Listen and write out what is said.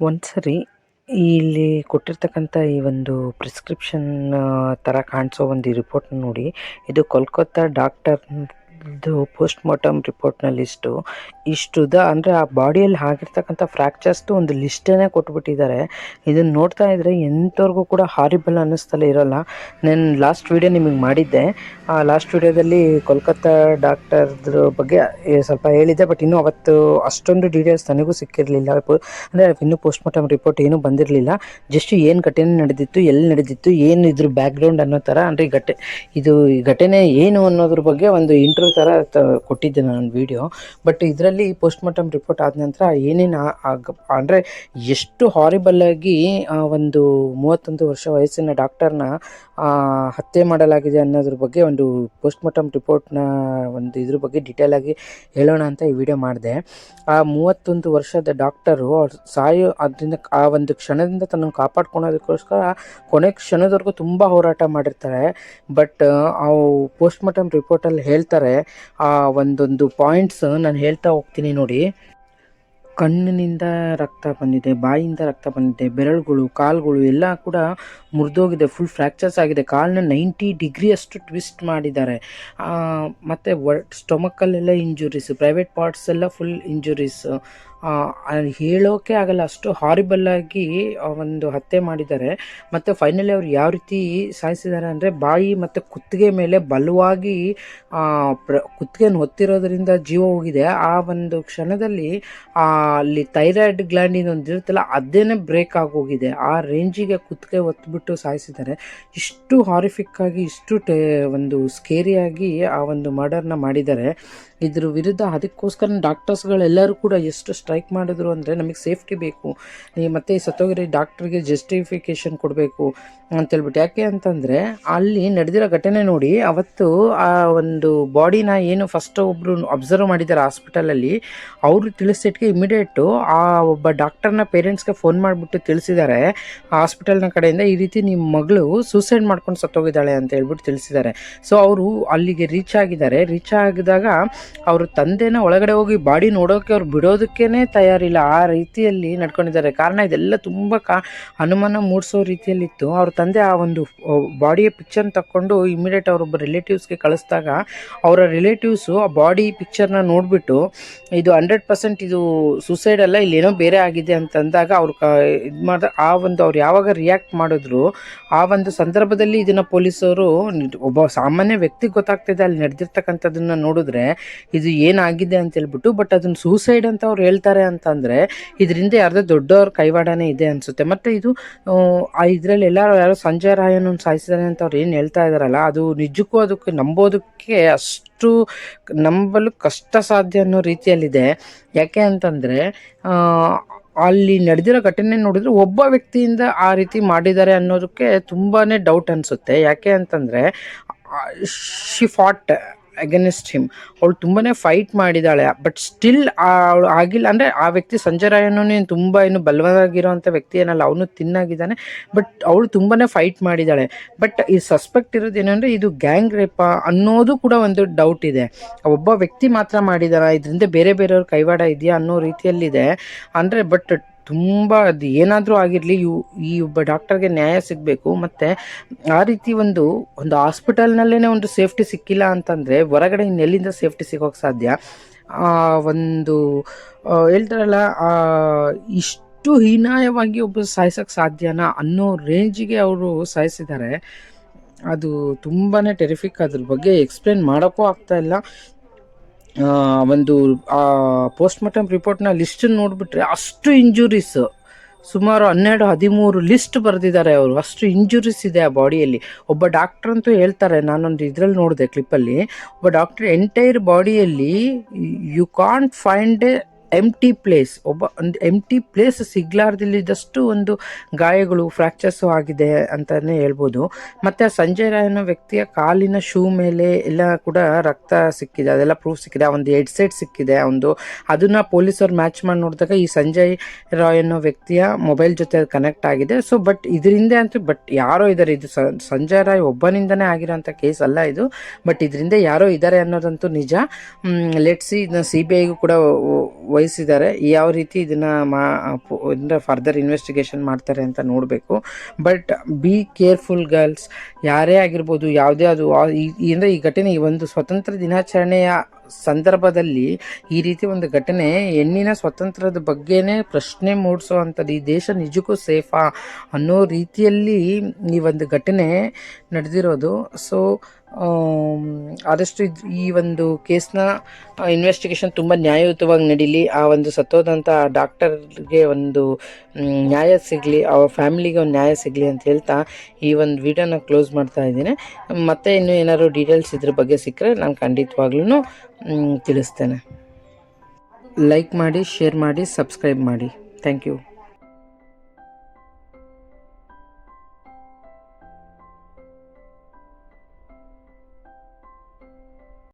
ಒಂದ್ಸರಿ ಇಲ್ಲಿ ಕೊಟ್ಟಿರ್ತಕ್ಕಂಥ ಈ ಒಂದು ಪ್ರಿಸ್ಕ್ರಿಪ್ಷನ್ ಥರ ಕಾಣಿಸೋ ಒಂದು ರಿಪೋರ್ಟ್ ನೋಡಿ. ಇದು ಕೋಲ್ಕತ್ತಾ ಡಾಕ್ಟರ್ದು ಪೋಸ್ಟ್ ಮಾರ್ಟಮ್ ರಿಪೋರ್ಟ್ನ ಲಿಸ್ಟು ಇಷ್ಟುದ ಅಂದರೆ ಆ ಬಾಡಿಯಲ್ಲಿ ಆಗಿರ್ತಕ್ಕಂಥ ಫ್ರ್ಯಾಕ್ಚರ್ಸ್ದು ಒಂದು ಲಿಸ್ಟನ್ನೇ ಕೊಟ್ಬಿಟ್ಟಿದ್ದಾರೆ. ಇದನ್ನು ನೋಡ್ತಾ ಇದ್ದರೆ ಎಂಥವ್ರಿಗೂ ಕೂಡ ಹಾರಿಬಲ್ ಅನ್ನಿಸ್ತಲೇ ಇರೋಲ್ಲ. ನಾನು ಲಾಸ್ಟ್ ವೀಡಿಯೋ ನಿಮಗೆ ಮಾಡಿದ್ದೆ. ಆ ಲಾಸ್ಟ್ ವೀಡಿಯೋದಲ್ಲಿ ಕೋಲ್ಕತ್ತಾ ಡಾಕ್ಟರ್ದ್ರ ಬಗ್ಗೆ ಸ್ವಲ್ಪ ಹೇಳಿದ್ದೆ ಬಟ್ ಇನ್ನೂ ಅವತ್ತು ಅಷ್ಟೊಂದು ಡೀಟೇಲ್ಸ್ ನನಗೂ ಸಿಕ್ಕಿರಲಿಲ್ಲ. ಅಂದರೆ ಇನ್ನೂ ಪೋಸ್ಟ್ ಮಾರ್ಟಮ್ ರಿಪೋರ್ಟ್ ಏನೂ ಬಂದಿರಲಿಲ್ಲ. ಜಸ್ಟ್ ಏನು ಘಟನೆ ನಡೆದಿತ್ತು, ಎಲ್ಲಿ ನಡೆದಿತ್ತು, ಏನು ಇದ್ರ ಬ್ಯಾಕ್ಗ್ರೌಂಡ್ ಅನ್ನೋ ಥರ. ಅಂದರೆ ಈ ಘಟನೆ ಇದು ಈ ಘಟನೆ ಏನು ಅನ್ನೋದ್ರ ಬಗ್ಗೆ ಒಂದು ಇಂಟ್ರ್ಯೂ ಥರ ಕೊಟ್ಟಿದ್ದೆ ನಾನು ವೀಡಿಯೋ ಬಟ್ ಇದರಲ್ಲಿ ಪೋಸ್ಟ್ ಮಾರ್ಟಮ್ ರಿಪೋರ್ಟ್ ಆದ ನಂತರ ಏನೇನು ಅಂದರೆ ಎಷ್ಟು ಹಾರಿಬಲ್ ಆಗಿ, ಆ, ಒಂದು ಮೂವತ್ತೊಂದು ವರ್ಷ ವಯಸ್ಸಿನ ಡಾಕ್ಟರ್ನ ಹತ್ಯೆ ಮಾಡಲಾಗಿದೆ ಅನ್ನೋದ್ರ ಬಗ್ಗೆ ಒಂದು ಪೋಸ್ಟ್ ಮಾರ್ಟಮ್ ರಿಪೋರ್ಟ್ನ ಒಂದು ಇದ್ರ ಬಗ್ಗೆ ಡೀಟೇಲ್ ಆಗಿ ಹೇಳೋಣ ಅಂತ ಈ ವಿಡಿಯೋ ಮಾಡಿದೆ. ಆ ಮೂವತ್ತೊಂದು ವರ್ಷದ ಡಾಕ್ಟರು ಅವ್ರು ಸಾಯೋ ಅದರಿಂದ ಆ ಒಂದು ಕ್ಷಣದಿಂದ ತನ್ನ ಕಾಪಾಡ್ಕೊಳೋದಕ್ಕೋಸ್ಕರ ಕೊನೆ ಕ್ಷಣದವರೆಗೂ ತುಂಬ ಹೋರಾಟ ಮಾಡಿರ್ತಾರೆ. ಬಟ್ ಅವು ಪೋಸ್ಟ್ ಮಾರ್ಟಮ್ ರಿಪೋರ್ಟಲ್ಲಿ ಹೇಳ್ತಾರೆ ಆ ಒಂದೊಂದು ಪಾಯಿಂಟ್ಸ್ ನಾನು ಹೇಳ್ತಾ ಹೋಗ್ತೀನಿ ನೋಡಿ. ಕಣ್ಣಿನಿಂದ ರಕ್ತ ಬಂದಿದೆ, ಬಾಯಿಂದ ರಕ್ತ ಬಂದಿದೆ, ಬೆರಳುಗಳು, ಕಾಲುಗಳು ಎಲ್ಲ ಕೂಡ ಮುರಿದೋಗಿದೆ ಫುಲ್ ಫ್ರ್ಯಾಕ್ಚರ್ಸ್ ಆಗಿದೆ. ಕಾಲನ್ನ ನೈಂಟಿ ಡಿಗ್ರಿ ಅಷ್ಟು ಟ್ವಿಸ್ಟ್ ಮಾಡಿದ್ದಾರೆ. ಮತ್ತೆ ವ ಸ್ಟೊಮಕ್ಕಲ್ಲೆಲ್ಲ ಇಂಜುರೀಸ್ ಪ್ರೈವೇಟ್ ಪಾರ್ಟ್ಸ್ ಎಲ್ಲ ಫುಲ್ ಇಂಜುರೀಸ್ ಹೇಳೋಕೆ ಆಗಲ್ಲ, ಅಷ್ಟು ಹಾರಿಬಲ್ ಆಗಿ ಒಂದು ಹತ್ಯೆ ಮಾಡಿದ್ದಾರೆ. ಮತ್ತು ಫೈನಲಿ ಅವ್ರು ಯಾವ ರೀತಿ ಸಾಯಿಸಿದ್ದಾರೆ ಅಂದರೆ ಬಾಯಿ ಮತ್ತು ಕುತ್ತಿಗೆ ಮೇಲೆ ಬಲವಾಗಿ ಪ್ರ ಕುತ್ತಿಗೆನ ಹೊತ್ತಿರೋದ್ರಿಂದ ಜೀವ ಹೋಗಿದೆ. ಆ ಒಂದು ಕ್ಷಣದಲ್ಲಿ ಅಲ್ಲಿ ಥೈರಾಯ್ಡ್ ಗ್ಲ್ಯಾಂಡಿನ ಒಂದು ಇರುತ್ತಲ್ಲ, ಅದೇನೆ ಬ್ರೇಕ್ ಆಗೋಗಿದೆ. ಆ ರೇಂಜಿಗೆ ಕುತ್ತಿಗೆ ಒತ್ತಿಬಿಟ್ಟು ಸಾಯಿಸಿದ್ದಾರೆ. ಇಷ್ಟು ಹಾರಿಫಿಕ್ ಆಗಿ, ಇಷ್ಟು ಟೇ, ಒಂದು ಸ್ಕೇರಿಯಾಗಿ ಆ ಒಂದು ಮರ್ಡರ್ನ ಮಾಡಿದ್ದಾರೆ. ಇದ್ರ ವಿರುದ್ಧ ಅದಕ್ಕೋಸ್ಕರ ಡಾಕ್ಟರ್ಸ್ಗಳೆಲ್ಲರೂ ಕೂಡ ಎಷ್ಟು ಸ್ಟ್ರೈಕ್ ಮಾಡಿದ್ರು ಅಂದರೆ ನಮಗೆ ಸೇಫ್ಟಿ ಬೇಕು. ನೀವು ಮತ್ತೆ ಸತ್ತೋಗಿರೋ ಡಾಕ್ಟ್ರಿಗೆ ಜಸ್ಟಿಫಿಕೇಶನ್ ಕೊಡಬೇಕು ಅಂತೇಳ್ಬಿಟ್ಟು ಯಾಕೆ ಅಂತಂದರೆ ಅಲ್ಲಿ ನಡೆದಿರೋ ಘಟನೆ ನೋಡಿ ಅವತ್ತು ಆ ಒಂದು ಬಾಡಿನ ಏನು ಫಸ್ಟ್ ಒಬ್ಬರು ಅಬ್ಸರ್ವ್ ಮಾಡಿದ್ದಾರೆ ಹಾಸ್ಪಿಟಲಲ್ಲಿ, ಅವರು ತಿಳಿಸಿಟ್ಗೆ ಇಮಿಡಿಯೇಟು ಆ ಒಬ್ಬ ಡಾಕ್ಟರ್ನ ಪೇರೆಂಟ್ಸ್ಗೆ ಫೋನ್ ಮಾಡಿಬಿಟ್ಟು ತಿಳಿಸಿದ್ದಾರೆ. ಹಾಸ್ಪಿಟಲ್ನ ಕಡೆಯಿಂದ ಈ ರೀತಿ ನಿಮ್ಮ ಮಗಳು ಸೂಸೈಡ್ ಮಾಡ್ಕೊಂಡು ಸತ್ತೋಗಿದ್ದಾಳೆ ಅಂತ ಹೇಳ್ಬಿಟ್ಟು ತಿಳಿಸಿದ್ದಾರೆ. ಸೊ ಅವರು ಅಲ್ಲಿಗೆ ರೀಚ್ ಆಗಿದ್ದಾರೆ. ರೀಚ್ ಆಗಿದಾಗ ಅವರು ತಂದೆನ ಒಳಗಡೆ ಹೋಗಿ ಬಾಡಿ ನೋಡೋಕೆ ಅವ್ರು ಬಿಡೋದಕ್ಕೇನೆ ತಯಾರಿಲ್ಲ. ಆ ರೀತಿಯಲ್ಲಿ ನಡ್ಕೊಂಡಿದ್ದಾರೆ. ಕಾರಣ ಇದೆಲ್ಲ ತುಂಬ ಕಾ ಅನುಮಾನ ಮೂಡಿಸೋ ರೀತಿಯಲ್ಲಿತ್ತು. ಅವ್ರ ತಂದೆ ಆ ಒಂದು ಬಾಡಿಯ ಪಿಕ್ಚರ್ನ ತಕ್ಕೊಂಡು ಇಮಿಡಿಯೇಟ್ ಅವರೊಬ್ಬ ರಿಲೇಟಿವ್ಸ್ಗೆ ಕಳಿಸಿದಾಗ ಅವರ ರಿಲೇಟಿವ್ಸು ಆ ಬಾಡಿ ಪಿಕ್ಚರ್ನ ನೋಡಿಬಿಟ್ಟು, ಇದು ಹಂಡ್ರೆಡ್ ಪರ್ಸೆಂಟ್ ಇದು ಸೂಸೈಡ್ ಅಲ್ಲ ಇಲ್ಲೇನೋ ಬೇರೆ ಆಗಿದೆ ಅಂತಂದಾಗ ಅವ್ರು ಕ, ಇದು ಮಾಡಿದ, ಆ ಒಂದು ಅವ್ರು ಯಾವಾಗ ರಿಯಾಕ್ಟ್ ಮಾಡಿದ್ರು, ಆ ಒಂದು ಸಂದರ್ಭದಲ್ಲಿ ಇದನ್ನು ಪೊಲೀಸರು, ಒಬ್ಬ ಸಾಮಾನ್ಯ ವ್ಯಕ್ತಿಗೆ ಗೊತ್ತಾಗ್ತಿದೆ ಅಲ್ಲಿ ನಡೆದಿರ್ತಕ್ಕಂಥದ್ದನ್ನ ನೋಡಿದ್ರೆ ಇದು ಏನಾಗಿದೆ ಅಂತ ಹೇಳ್ಬಿಟ್ಟು ಬಟ್ ಅದನ್ನು ಸೂಸೈಡ್ ಅಂತ ಅವ್ರು ಹೇಳ್ತಾರೆ ಅಂತಂದರೆ ಇದರಿಂದ ಯಾರ್ದೋ ದೊಡ್ಡವ್ರ ಕೈವಾಡನೇ ಇದೆ ಅನಿಸುತ್ತೆ. ಮತ್ತು ಇದು ಇದರಲ್ಲಿ ಎಲ್ಲರೂ ಯಾರೋ ಸಂಜಯ್ ರಾಯನ್ ಸಾಯಿಸಿದಾರೆ ಅಂತ ಅವ್ರು ಏನು ಹೇಳ್ತಾ ಇದ್ದಾರಲ್ಲ, ಅದು ನಿಜಕ್ಕೂ ಅದಕ್ಕೆ ನಂಬೋದಕ್ಕೆ ಅಷ್ಟು ನಂಬಲು ಕಷ್ಟ ಸಾಧ್ಯ ಅನ್ನೋ ರೀತಿಯಲ್ಲಿದೆ. ಯಾಕೆ ಅಂತಂದರೆ ಅಲ್ಲಿ ನಡೆದಿರೋ ಘಟನೆ ನೋಡಿದ್ರೆ ಒಬ್ಬ ವ್ಯಕ್ತಿಯಿಂದ ಆ ರೀತಿ ಮಾಡಿದ್ದಾರೆ ಅನ್ನೋದಕ್ಕೆ ತುಂಬಾ ಡೌಟ್ ಅನಿಸುತ್ತೆ. ಯಾಕೆ ಅಂತಂದರೆ ಶಿ ಫಾಟ್ ಅಗೇನೆಸ್ಟ್ ಹಿಮ್ ಅವಳು ತುಂಬಾ ಫೈಟ್ ಮಾಡಿದ್ದಾಳೆ ಬಟ್ ಸ್ಟಿಲ್ ಅವಳು ಆಗಿಲ್ಲ. ಅಂದರೆ ಆ ವ್ಯಕ್ತಿ ಸಂಜಯ್ ತುಂಬ ಏನು ಬಲವಾಗಿರುವಂಥ ವ್ಯಕ್ತಿ ಏನಲ್ಲ. ಅವನು ತಿನ್ನಾಗಿದ್ದಾನೆ. ಬಟ್ ಅವಳು ತುಂಬಾ ಫೈಟ್ ಮಾಡಿದಾಳೆ. ಬಟ್ ಈ ಸಸ್ಪೆಕ್ಟ್ ಇರೋದು ಏನಂದರೆ ಇದು ಗ್ಯಾಂಗ್ ರೇಪ ಅನ್ನೋದು ಕೂಡ ಒಂದು ಡೌಟ್ ಇದೆ. ಒಬ್ಬ ವ್ಯಕ್ತಿ ಮಾತ್ರ ಮಾಡಿದಾರ ಇದರಿಂದ ಬೇರೆ ಬೇರೆಯವ್ರ ಕೈವಾಡ ಇದೆಯಾ ಅನ್ನೋ ರೀತಿಯಲ್ಲಿದೆ. ಅಂದರೆ ಬಟ್ ತುಂಬ ಅದು ಏನಾದರೂ ಆಗಿರಲಿ, ಇವು, ಈ ಒಬ್ಬ ಡಾಕ್ಟರ್ಗೆ ನ್ಯಾಯ ಸಿಗಬೇಕು. ಮತ್ತು ಆ ರೀತಿ ಒಂದು ಒಂದು ಹಾಸ್ಪಿಟಲ್ನಲ್ಲೇ ಒಂದು ಸೇಫ್ಟಿ ಸಿಕ್ಕಿಲ್ಲ ಅಂತಂದರೆ, ಹೊರಗಡೆ ಇನ್ನೆಲ್ಲಿಂದ ಸೇಫ್ಟಿ ಸಿಗೋಕ್ಕೆ ಸಾಧ್ಯ? ಒಂದು ಹೇಳ್ತಾರಲ್ಲ ಇಷ್ಟು ಹೀನಾಯವಾಗಿ ಒಬ್ಬ ಸಾಯಿಸೋಕ್ಕೆ ಸಾಧ್ಯನಾ ಅನ್ನೋ ರೇಂಜಿಗೆ ಅವರು ಸಾಯಿಸಿದ್ದಾರೆ ಅದು ತುಂಬಾ ಟೆರಿಫಿಕ್ ಅದ್ರ ಬಗ್ಗೆ ಎಕ್ಸ್ಪ್ಲೇನ್ ಮಾಡೋಕ್ಕೂ ಆಗ್ತಾ ಇಲ್ಲ. ಒಂದು ಪೋಸ್ಟ್ ಮಾರ್ಟಮ್ ರಿಪೋರ್ಟ್ನ ಲಿಸ್ಟ್ ನೋಡಿಬಿಟ್ರೆ ಅಷ್ಟು ಇಂಜುರೀಸ್ ಸುಮಾರು ಹನ್ನೆರಡು, ಹದಿಮೂರು ಲಿಸ್ಟ್ ಬರೆದಿದ್ದಾರೆ ಅವರು. ಅಷ್ಟು ಇಂಜುರೀಸ್ ಇದೆ ಆ ಬಾಡಿಯಲ್ಲಿ ಒಬ್ಬ ಡಾಕ್ಟರ್ ಅಂತೂ ಹೇಳ್ತಾರೆ, ನಾನೊಂದು ಇದ್ರಲ್ಲಿ ನೋಡಿದೆ ಕ್ಲಿಪ್ಪಲ್ಲಿ ಒಬ್ಬ ಡಾಕ್ಟರ್ ಎಂಟೈರ್ ಬಾಡಿಯಲ್ಲಿ you can't find empty place ಒಬ್ಬ ಒಂದು ಎಂಟಿ ಪ್ಲೇಸ್ ಸಿಗ್ಲಾರ್ದಿಲ್ಲಿದ್ದಷ್ಟು ಒಂದು ಗಾಯಗಳು ಫ್ರ್ಯಾಕ್ಚರ್ಸು ಆಗಿದೆ ಅಂತಲೇ ಹೇಳ್ಬೋದು. ಮತ್ತು ಸಂಜಯ್ ರಾಯ್ ಅನ್ನೋ ವ್ಯಕ್ತಿಯ ಕಾಲಿನ ಶೂ ಮೇಲೆ ಎಲ್ಲ ಕೂಡ ರಕ್ತ ಸಿಕ್ಕಿದೆ. ಅದೆಲ್ಲ ಪ್ರೂಫ್ ಸಿಕ್ಕಿದೆ. ಆ ಒಂದು ಹೆಡ್ ಸೆಟ್ ಸಿಕ್ಕಿದೆ ಒಂದು ಅದನ್ನು ಪೊಲೀಸರು ಮ್ಯಾಚ್ ಮಾಡಿ ನೋಡಿದಾಗ ಈ ಸಂಜಯ್ ರಾಯ್ ಅನ್ನೋ ವ್ಯಕ್ತಿಯ ಮೊಬೈಲ್ ಜೊತೆ ಅದು ಕನೆಕ್ಟ್ ಆಗಿದೆ. ಸೊ ಬಟ್ ಇದರಿಂದ ಅಂತೂ ಬಟ್ ಯಾರೋ ಇದ್ದಾರೆ ಇದು ಸಂಜಯ್ ರಾಯ್ ಒಬ್ಬನಿಂದನೇ ಆಗಿರೋಂಥ ಕೇಸ್ ಅಲ್ಲ ಇದು. ಬಟ್ ಇದರಿಂದ ಯಾರೋ ಇದ್ದಾರೆ ಅನ್ನೋದಂತೂ ನಿಜ. ಲೆಟ್ಸಿ ಇದನ್ನ ಸಿ ಬಿ ಐಗೂ ಕೂಡ ವಹಿಸಿದ್ದಾರೆ. ಯಾವ ರೀತಿ ಇದನ್ನು ಮಾ ಅಂದರೆ ಫರ್ದರ್ ಇನ್ವೆಸ್ಟಿಗೇಷನ್ ಮಾಡ್ತಾರೆ ಅಂತ ನೋಡಬೇಕು. ಬಟ್ ಬಿ ಕೇರ್ಫುಲ್ ಗರ್ಲ್ಸ್ ಯಾರೇ ಆಗಿರ್ಬೋದು, ಯಾವುದೇ ಅದು ಅಂದರೆ ಈ ಘಟನೆ ಈ ಒಂದು ಸ್ವತಂತ್ರ ದಿನಾಚರಣೆಯ ಸಂದರ್ಭದಲ್ಲಿ ಈ ರೀತಿ ಒಂದು ಘಟನೆ ಹೆಣ್ಣಿನ ಸ್ವಾತಂತ್ರ್ಯದ ಬಗ್ಗೆನೇ ಪ್ರಶ್ನೆ ಮೂಡಿಸುವಂಥದ್ದು, ಈ ದೇಶ ನಿಜಕ್ಕೂ ಸೇಫಾ ಅನ್ನೋ ರೀತಿಯಲ್ಲಿ ಈ ಒಂದು ಘಟನೆ ನಡೆದಿರೋದು. ಸೊ ಆದಷ್ಟು ಇದು ಈ ಒಂದು ಕೇಸ್ನ ಇನ್ವೆಸ್ಟಿಗೇಷನ್ ತುಂಬ ನ್ಯಾಯಯುತವಾಗಿ ನಡೀಲಿ. ಆ ಒಂದು ಸತ್ತೋದಂಥ ಡಾಕ್ಟರ್ಗೆ ಒಂದು ನ್ಯಾಯ ಸಿಗಲಿ, ಅವ್ರ ಫ್ಯಾಮಿಲಿಗೆ ಒಂದು ನ್ಯಾಯ ಸಿಗಲಿ ಅಂತ ಹೇಳ್ತಾ ಈ ಒಂದು ವಿಡಿಯೋನ ಕ್ಲೋಸ್ ಮಾಡ್ತಾ ಇದ್ದೀನಿ. ಮತ್ತೆ ಇನ್ನೂ ಏನಾದ್ರು ಡೀಟೇಲ್ಸ್ ಇದ್ರ ಬಗ್ಗೆ ಸಿಕ್ಕರೆ ನಾನು ಖಂಡಿತವಾಗ್ಲೂ ತಿಳಿಸ್ತೇನೆ. ಲೈಕ್ ಮಾಡಿ ಶೇರ್ ಮಾಡಿ ಸಬ್ಸ್ಕ್ರೈಬ್ ಮಾಡಿ. Thank you